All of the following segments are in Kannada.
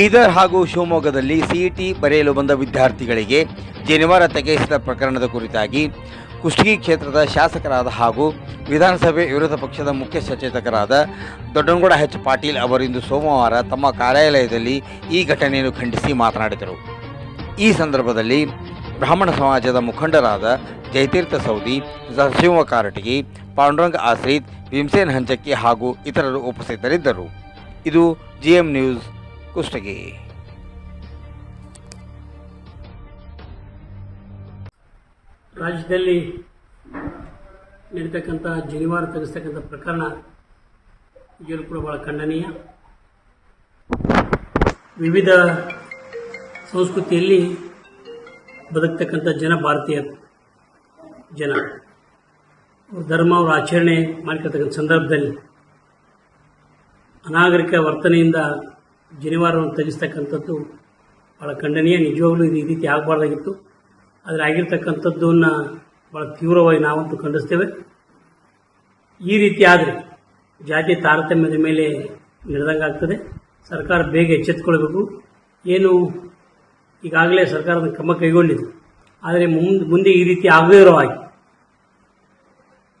ಬೀದರ್ ಹಾಗೂ ಶಿವಮೊಗ್ಗದಲ್ಲಿ ಸಿಇಟಿ ಬರೆಯಲು ಬಂದ ವಿದ್ಯಾರ್ಥಿಗಳಿಗೆ ಜನಿವಾರ ತೆಗೆಸಿದ ಪ್ರಕರಣದ ಕುರಿತಾಗಿ ಕುಷ್ಟಗಿ ಕ್ಷೇತ್ರದ ಶಾಸಕರಾದ ಹಾಗೂ ವಿಧಾನಸಭೆ ವಿರೋಧ ಪಕ್ಷದ ಮುಖ್ಯ ಸಚೇತಕರಾದ ದೊಡ್ಡನಗೌಡ ಎಚ್ ಪಾಟೀಲ್ ಅವರಿಂದು ಸೋಮವಾರ ತಮ್ಮ ಕಾರ್ಯಾಲಯದಲ್ಲಿ ಈ ಘಟನೆಯನ್ನು ಖಂಡಿಸಿ ಮಾತನಾಡಿದರು. ಈ ಸಂದರ್ಭದಲ್ಲಿ ಬ್ರಾಹ್ಮಣ ಸಮಾಜದ ಮುಖಂಡರಾದ ಜಯತೀರ್ಥ ಸೌದಿ, ನರಸಿಂಹ ಕಾರಟಗಿ, ಪಾಂಡುರಂಗ ಆಶ್ರಿತ್, ಭೀಮಸೇನ್ ಹಂಚಕ್ಕಿ ಹಾಗೂ ಇತರರು ಉಪಸ್ಥಿತರಿದ್ದರು. ಇದು ಜಿಎಂ ನ್ಯೂಸ್ ಕುಷ್ಟಗಿ. ರಾಜ್ಯದಲ್ಲಿ ನಡೀತಕ್ಕಂಥ ಜನಿವಾರ ತೆಗೆಸ್ತಕ್ಕಂಥ ಪ್ರಕರಣ ಈಗಲೂ ಕೂಡ ಬಹಳ ಖಂಡನೀಯ. ವಿವಿಧ ಸಂಸ್ಕೃತಿಯಲ್ಲಿ ಬದುಕ್ತಕ್ಕಂಥ ಜನ ಭಾರತೀಯ ಜನ. ಧರ್ಮ, ಅವರ ಆಚರಣೆ ಮಾಡ್ಕೊಳ್ತಕ್ಕಂಥ ಸಂದರ್ಭದಲ್ಲಿ ಅನಾಗರಿಕ ವರ್ತನೆಯಿಂದ ಜನಿವಾರವನ್ನು ತೆಗೆಸ್ತಕ್ಕಂಥದ್ದು ಭಾಳ ಖಂಡನೀಯ, ನಿಜವಾಗ್ಲೂ ಇದು ಈ ರೀತಿ ಆಗಬಾರ್ದಾಗಿತ್ತು. ಆದರೆ ಆಗಿರ್ತಕ್ಕಂಥದ್ದನ್ನು ಭಾಳ ತೀವ್ರವಾಗಿ ನಾವಂತೂ ಖಂಡಿಸ್ತೇವೆ. ಈ ರೀತಿ ಆದರೆ ಜಾತಿ ತಾರತಮ್ಯದ ಮೇಲೆ ನಡೆದಂಗೆ ಆಗ್ತದೆ. ಸರ್ಕಾರ ಬೇಗ ಎಚ್ಚೆತ್ತುಕೊಳ್ಬೇಕು ಏನು ಈಗಾಗಲೇ ಸರ್ಕಾರದ ಕ್ರಮ ಕೈಗೊಂಡಿದೆ. ಆದರೆ ಮುಂದೆ ಮುಂದೆ ಈ ರೀತಿ ಆಗದೇ ಇರೋ ಹಾಗೆ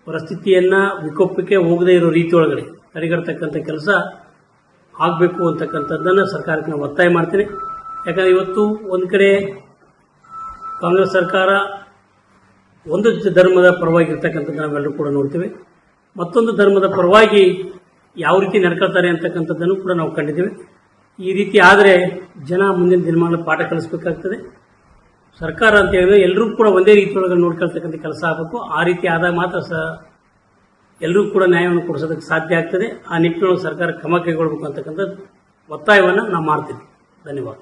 ಪರಿಸ್ಥಿತಿಯನ್ನು ವಿಕೋಪಕ್ಕೆ ಹೋಗದೇ ಇರೋ ರೀತಿ ಒಳಗಡೆ ತಡೆಗಟ್ಟತಕ್ಕಂಥ ಕೆಲಸ ಆಗಬೇಕು ಅಂತಕ್ಕಂಥದ್ದನ್ನು ಸರ್ಕಾರಕ್ಕೆ ನಾವು ಒತ್ತಾಯ ಮಾಡ್ತೀನಿ. ಯಾಕಂದರೆ ಇವತ್ತು ಒಂದು ಕಡೆ ಕಾಂಗ್ರೆಸ್ ಸರ್ಕಾರ ಒಂದು ಧರ್ಮದ ಪರವಾಗಿ ಇರ್ತಕ್ಕಂಥದ್ದು ನಾವೆಲ್ಲರೂ ಕೂಡ ನೋಡ್ತೀವಿ. ಮತ್ತೊಂದು ಧರ್ಮದ ಪರವಾಗಿ ಯಾವ ರೀತಿ ನಡ್ಕೊಳ್ತಾರೆ ಅಂತಕ್ಕಂಥದ್ದನ್ನು ಕೂಡ ನಾವು ಕಂಡಿದ್ದೀವಿ. ಈ ರೀತಿ ಆದರೆ ಜನ ಮುಂದಿನ ದಿನಮಾನ ಪಾಠ ಕಲಿಸ್ಬೇಕಾಗ್ತದೆ. ಸರ್ಕಾರ ಅಂತ ಹೇಳಿದ್ರೆ ಎಲ್ಲರೂ ಕೂಡ ಒಂದೇ ರೀತಿಯೊಳಗೆ ನೋಡ್ಕೊಳ್ತಕ್ಕಂಥ ಕೆಲಸ ಆಗಬೇಕು. ಆ ರೀತಿ ಆದಾಗ ಮಾತ್ರ ಸ ಎಲ್ಲರೂ ಕೂಡ ನ್ಯಾಯವನ್ನು ಕೊಡಿಸೋದಕ್ಕೆ ಸಾಧ್ಯ ಆಗ್ತದೆ. ಆ ನಿಟ್ಟಿನೊಳಗೆ ಸರ್ಕಾರ ಕ್ರಮ ಕೈಗೊಳ್ಬೇಕು ಅಂತಕ್ಕಂಥ ಒತ್ತಾಯವನ್ನು ನಾವು ಮಾಡ್ತೀವಿ. ಧನ್ಯವಾದ.